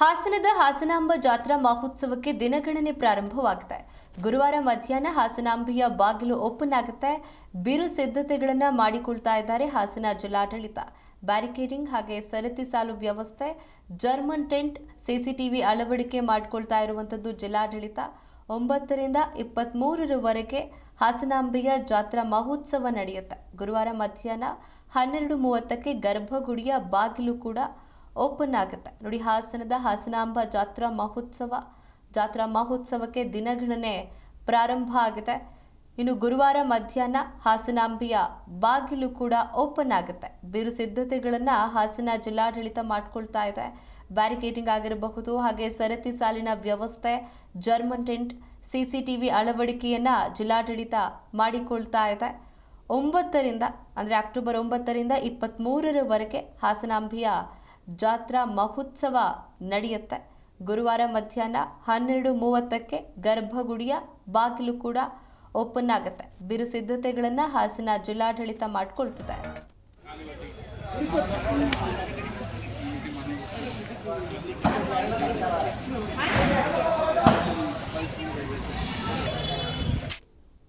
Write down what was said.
ಹಾಸನದ ಹಾಸನಾಂಬ ಜಾತ್ರಾ ಮಹೋತ್ಸವಕ್ಕೆ ದಿನಗಣನೆ ಪ್ರಾರಂಭವಾಗುತ್ತೆ ಗುರುವಾರ ಮಧ್ಯಾಹ್ನ ಹಾಸನಾಂಬೆಯ ಬಾಗಿಲು ಓಪನ್ ಆಗುತ್ತೆ. ಬಿರು ಸಿದ್ಧತೆಗಳನ್ನು ಮಾಡಿಕೊಳ್ತಾ ಇದ್ದಾರೆ ಹಾಸನ ಜಿಲ್ಲಾಡಳಿತ. ಬ್ಯಾರಿಕೇಡಿಂಗ್ ಹಾಗೆ ಸರತಿ ಸಾಲು ವ್ಯವಸ್ಥೆ, ಜರ್ಮನ್ ಟೆಂಟ್, ಸಿಸಿಟಿವಿ ಅಳವಡಿಕೆ ಮಾಡಿಕೊಳ್ತಾ ಇರುವಂಥದ್ದು ಜಿಲ್ಲಾಡಳಿತ. ಒಂಬತ್ತರಿಂದ ಇಪ್ಪತ್ತ್ಮೂರರವರೆಗೆ ಹಾಸನಾಂಬೆಯ ಜಾತ್ರಾ ಮಹೋತ್ಸವ ನಡೆಯುತ್ತೆ. ಗುರುವಾರ ಮಧ್ಯಾಹ್ನ ಹನ್ನೆರಡು ಮೂವತ್ತಕ್ಕೆ ಗರ್ಭಗುಡಿಯ ಬಾಗಿಲು ಕೂಡ ಓಪನ್ ಆಗುತ್ತೆ. ನೋಡಿ, ಹಾಸನದ ಹಾಸನಾಂಬ ಜಾತ್ರಾ ಮಹೋತ್ಸವ, ಜಾತ್ರಾ ಮಹೋತ್ಸವಕ್ಕೆ ದಿನಗಣನೆ ಪ್ರಾರಂಭ ಆಗುತ್ತೆ. ಇನ್ನು ಗುರುವಾರ ಮಧ್ಯಾಹ್ನ ಹಾಸನಾಂಬೆಯ ಬಾಗಿಲು ಕೂಡ ಓಪನ್ ಆಗುತ್ತೆ. ಬಿರು ಸಿದ್ಧತೆಗಳನ್ನು ಹಾಸನ ಜಿಲ್ಲಾಡಳಿತ ಮಾಡ್ಕೊಳ್ತಾ ಇದೆ. ಬ್ಯಾರಿಕೇಡಿಂಗ್ ಆಗಿರಬಹುದು, ಹಾಗೆ ಸರತಿ ಸಾಲಿನ ವ್ಯವಸ್ಥೆ, ಜರ್ಮನ್ ಟೆಂಟ್, ಸಿಸಿಟಿವಿ ಅಳವಡಿಕೆಯನ್ನ ಜಿಲ್ಲಾಡಳಿತ ಮಾಡಿಕೊಳ್ತಾ ಇದೆ. ಒಂಬತ್ತರಿಂದ, ಅಂದರೆ ಅಕ್ಟೋಬರ್ ಒಂಬತ್ತರಿಂದ ಇಪ್ಪತ್ತ್ಮೂರರವರೆಗೆ ಹಾಸನಾಂಬೆಯ ಜಾತ್ರಾ ಮಹೋತ್ಸವ ನಡೆಯುತ್ತೆ. ಗುರುವಾರ ಮಧ್ಯಾಹ್ನ ಹನ್ನೆರಡು ಮೂವತ್ತಕ್ಕೆ ಗರ್ಭಗುಡಿಯ ಬಾಗಿಲು ಕೂಡ ಓಪನ್ ಆಗುತ್ತೆ. ಬಿರು ಸಿದ್ಧತೆಗಳನ್ನು ಹಾಸನ ಜಿಲ್ಲಾಡಳಿತ ಮಾಡಿಕೊಳ್ತಿದೆ.